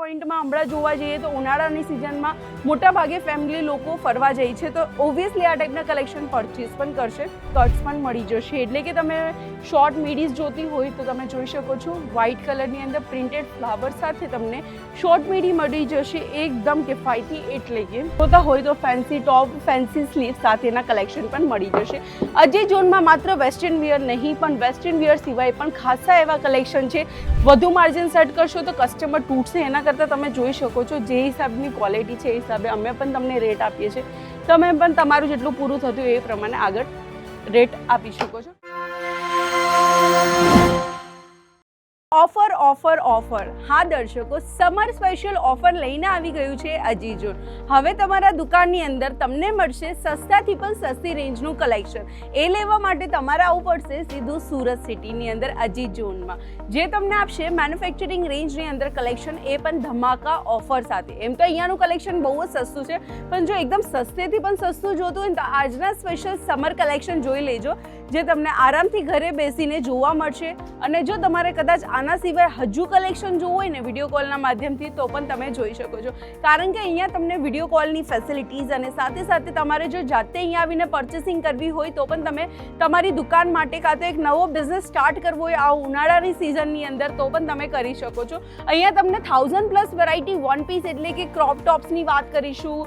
પોઈન્ટમાં હમણાં જોવા જઈએ તો ઉનાળાની સિઝનમાં મોટા ભાગે ફેમિલી લોકો ફરવા જાય છે. તો ઓબ્વિયસલી આ ટાઈપના કલેક્શન પરચેસ પણ કરશે. કટ્સ પણ મળી જશે. એટલે કે તમે શોર્ટ મીડીઝ જોતી હોય તો તમે જોઈ શકો છો. વ્હાઇટ કલરની અંદર પ્રિન્ટેડ ફ્લાવર સાથે તમને શોર્ટ મીડી મળી જશે એકદમ કિફાયતી એટલે કે જોતા હોય તો ફેન્સી ટોપ ફેન્સી સ્લીવ સાથેના કલેક્શન પણ મળી જશે. અજય ઝોનમાં માત્ર વેસ્ટર્ન વિયર નહીં, પણ વેસ્ટર્ન વિયર સિવાય પણ ખાસા એવા કલેક્શન છે. વધુ માર્જિન સેટ કરશો તો કસ્ટમર તૂટશે, એના કરતાં તમે જોઈ શકો છો જે હિસાબની ક્વોલિટી છે એ હિસાબે અમે પણ તમને રેટ આપીએ છીએ. તમે પણ તમારું જેટલું પૂરું થતું એ પ્રમાણે આગળ રેટ આપી શકો છો. Offer offer offer. હા, દર્શકો, સમર સ્પેશિયલ ઓફર લઈને આવી ગયું છે અજીજોન. હવે તમારા દુકાનની અંદર તમને મળશે સસ્તાથી પણ સસ્તી રેન્જનું કલેક્શન. એ લેવા માટે તમારે આવવું પડશે સીધું સુરત સિટીની અંદર અજીજોનમાં. જે તમને આપશે મેન્યુફેક્ચરિંગ રેન્જની અંદર કલેક્શન, એ પણ ધમાકા ઓફર સાથે. એમ તો અહીંયાનું કલેક્શન બહુ જ સસ્તું છે, પણ જો એકદમ સસ્તેથી પણ સસ્તું જોતું હોય તો આજના સ્પેશિયલ સમર કલેક્શન જોઈ લેજો, જે તમને આરામથી ઘરે બેસીને જોવા મળશે. અને જો તમારે કદાચ આના સિવાય હજુ કલેક્શન જોવું હોય ને વીડિયો કોલના માધ્યમથી, તો પણ તમે જોઈ શકો છો. કારણ કે અહીંયા તમને વીડિયો કોલની ફેસિલિટીઝ અને સાથે સાથે તમારે જો જાતે અહીંયા આવીને પરચેસિંગ કરવી હોય, તો પણ તમે તમારી દુકાન માટે કાં તો એક નવો બિઝનેસ સ્ટાર્ટ કરવો હોય, આ ઉનાળાની સિઝનની અંદર, તો પણ તમે કરી શકો છો. અહીંયા તમને thousand plus variety one piece એટલે કે ક્રોપ ટોપ્સની વાત કરીશું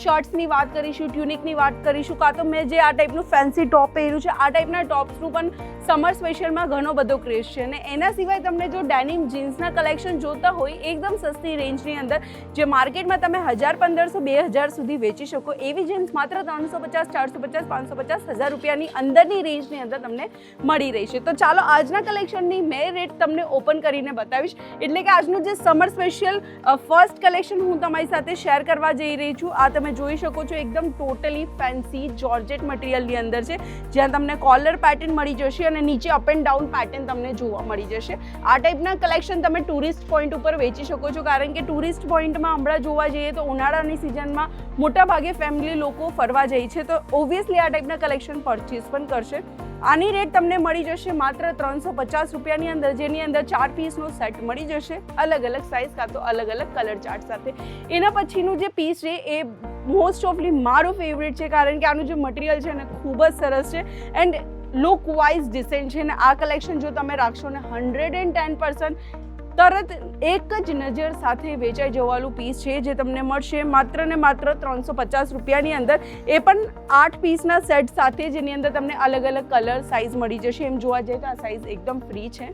શર્ટ્સની વાત કરીશું ટ્યુનિકની વાત કરીશું, કાં તો મેં જે આ ટાઈપનું ફેન્સી ટોપ પહેર્યું છે, આ ટાઈપના ટોપ્સનું પણ સમર સ્પેશિયલમાં ઘણો બધો ક્રેઝ છે. અને એના સિવાય તમને જો ડેનિમ જીન્સના કલેક્શન જોતા હોય, એકદમ સસ્તી રેન્જની અંદર, જે માર્કેટમાં તમે હજાર પંદરસો, બે હજાર સુધી વેચી શકો, એવી જીન્સ માત્ર ત્રણસો પચાસ, ચારસો પચાસ, પાંચસો પચાસ, હજાર રૂપિયાની અંદરની રેન્જની અંદર તમને મળી રહી છે. તો ચાલો આજના કલેક્શનની મેં રેટ તમને ઓપન કરીને બતાવીશ. એટલે કે આજનું જે સમર સ્પેશિયલ ફર્સ્ટ કલેક્શન હું તમારી સાથે શેર કરવા જઈ રહી છું. આ તમે જોઈ શકો છો એકદમ ટોટલી ફેન્સી જોર્જેટ મટીરિયલની અંદર છે. જ્યાં તમને કોલર પેટર્ન મળી જશે અને નીચે અપ એન્ડ ડાઉન પેટર્ન તમને જોવા મળી જશે. આ ટાઈપના કલેક્શન તમે ટુરિસ્ટ પોઈન્ટ ઉપર વેચી શકો છો. કારણ કે ટુરિસ્ટ પોઈન્ટમાં હમણાં જોવા જઈએ તો ઉનાળાની સિઝનમાં મોટા ભાગે ફેમિલી લોકો ફરવા જાય છે. તો ઓબ્વિયસલી આ ટાઈપના કલેક્શન પરચેસ પણ કરશે. આની રેટ તમને મળી જશે માત્ર ત્રણસો પચાસ રૂપિયાની અંદર, જેની અંદર ચાર પીસનો સેટ મળી જશે. અલગ અલગ સાઇઝ કાં તો અલગ અલગ કલર ચાર્ટ સાથે. એના પછીનું જે પીસ છે એ મોસ્ટ ઓફલી મારું ફેવરેટ છે. કારણ કે આનું જે મટીરિયલ છે ને ખૂબ જ સરસ છે. એન્ડ લુક વાઇઝ ડિસેન્ટ છે ને આ કલેક્શન જો તમે રાખશો ને હંડ્રેડ એન્ડ ટેન પર્સન્ટ તરત એક જ નજર સાથે વેચાઈ જવાલું પીસ છે જે તમને મળશે માત્ર ને માત્ર ત્રણસો પચાસ રૂપિયાની અંદર. એ પણ આઠ પીસના સેટ સાથે જેની અંદર તમને અલગ અલગ કલર સાઇઝ મળી જશે. એમ જોવા જઈએ તો આ સાઇઝ એકદમ ફ્રી છે.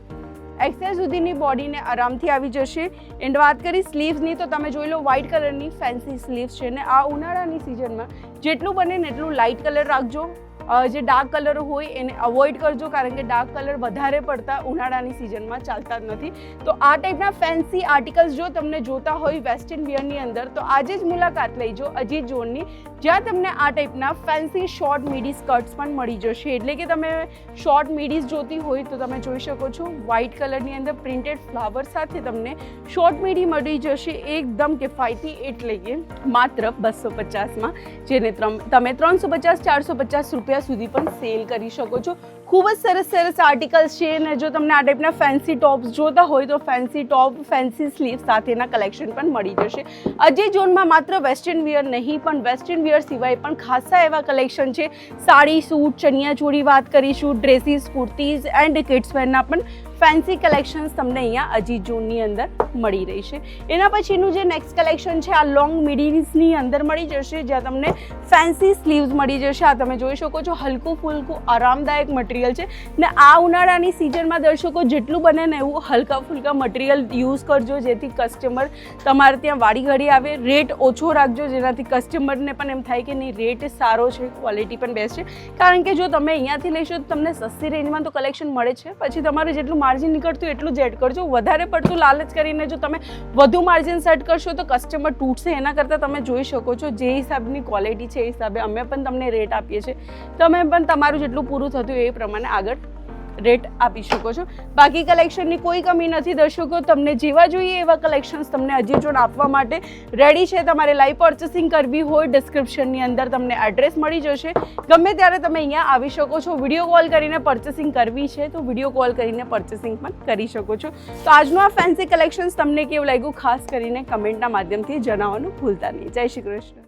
એક્સેલ સુધીની બોડીને આરામથી આવી જશે. એન્ડ વાત કરી સ્લીવ્સની તો તમે જોઈ લો વ્હાઇટ કલરની ફેન્સી સ્લીવ્સ છે ને આ ઉનાળાની સિઝનમાં જેટલું બને ને એટલું લાઇટ કલર રાખજો. જે ડાર્ક કલર હોય એને અવોઇડ કરજો, કારણ કે ડાર્ક કલર વધારે પડતા ઉનાળાની સિઝનમાં ચાલતા જ નથી. તો આ ટાઈપના ફેન્સી આર્ટિકલ્સ જો તમને જોતા હોય વેસ્ટર્ન વિયરની અંદર, તો આજે જ મુલાકાત લઈજો અજીત ઝોનની જ્યાં તમને આ ટાઈપના ફેન્સી શોર્ટ મીડી સ્કર્ટ્સ પણ મળી જશે. એટલે કે તમે શોર્ટ મીડીઝ જોતી હોય તો તમે જોઈ શકો છો વ્હાઇટ કલરની અંદર પ્રિન્ટેડ ફ્લાવર સાથે તમને શોર્ટ મીડી મળી જશે એકદમ કિફાયતી એટલે કે માત્ર બસો પચાસમાં. જેને તમે ત્રણસો પચાસ, ચારસો પચાસ રૂપિયા સુધી પણ સેલ કરી શકો છો. ખૂબ જ સરસ સરસ આર્ટિકલ્સ છે અને જો તમને આ ટાઈપના ફેન્સી ટોપ્સ જોતા હોય તો ફેન્સી ટોપ ફેન્સી સ્લીવ સાથેના કલેક્શન પણ મળી જશે. અજય ઝોનમાં માત્ર વેસ્ટર્ન વિયર નહીં, પણ વેસ્ટર્ન વિયર સિવાય પણ ખાસા એવા કલેક્શન છે. સાડી, સૂટ ચણિયા ચોળી વાત કરીશું ડ્રેસીસ કુર્તીઝ એન્ડ કિડ્સ વેરના પણ ફેન્સી કલેક્શન્સ તમને અહીંયા અજી જૂનની અંદર મળી રહી છે. એના પછીનું જે નેક્સ્ટ કલેક્શન છે, આ લોંગ મિડીઝની અંદર મળી જશે, જ્યાં તમને ફેન્સી સ્લીવ્સ મળી જશે. આ તમે જોઈ શકો છો, હલકું ફૂલકું, આરામદાયક મટીરિયલ છે. ને આ ઉનાળાની સિઝનમાં દર્શકો જેટલું બને ને એવું હલકા ફુલકા મટીરિયલ યુઝ કરજો, જેથી કસ્ટમર તમારે ત્યાં વાડી ઘડી આવે. રેટ ઓછો રાખજો, જેનાથી કસ્ટમરને પણ એમ થાય કે નહીં રેટ સારો છે ક્વોલિટી પણ બેસ્ટ છે. કારણ કે જો તમે અહીંયાથી લેશો તો તમને સસ્તી રેન્જમાં તો કલેક્શન મળે છે. પછી તમારે જેટલું માર્જિન નીકળતું એટલું જ એડ કરજો. વધારે પડતું લાલચ કરીને જો તમે વધુ માર્જિન સેટ કરશો તો કસ્ટમર તૂટશે. એના કરતાં તમે જોઈ શકો છો જે હિસાબની ક્વોલિટી છે, એ હિસાબે અમે પણ તમને રેટ આપીએ છીએ. તમે પણ તમારું જેટલું પૂરું થતું એ પ્રમાણે આગળ રેટ આપી શકો છો. બાકી કલેક્શનની કોઈ કમી નથી, દર્શકો, તમને જેવા જોઈએ એવા કલેક્શન્સ તમને હજી જોડ આપવા માટે રેડી છે. તમારે લાઈવ પર્ચેસિંગ કરવી હોય ડિસ્ક્રિપ્શનની અંદર તમને એડ્રેસ મળી જશે. ગમે ત્યારે તમે અહીંયા આવી શકો છો. વીડિયો કોલ કરીને પર્ચેસિંગ કરવી છે, તો વીડિયો કોલ કરીને પર્ચેસિંગ પણ કરી શકો છો. તો આજનું આ ફેન્સી કલેક્શન્સ તમને કેવું લાગ્યું? ખાસ કરીને કમેન્ટના માધ્યમથી જણાવવાનું ભૂલતા નહીં. જય શ્રી કૃષ્ણ.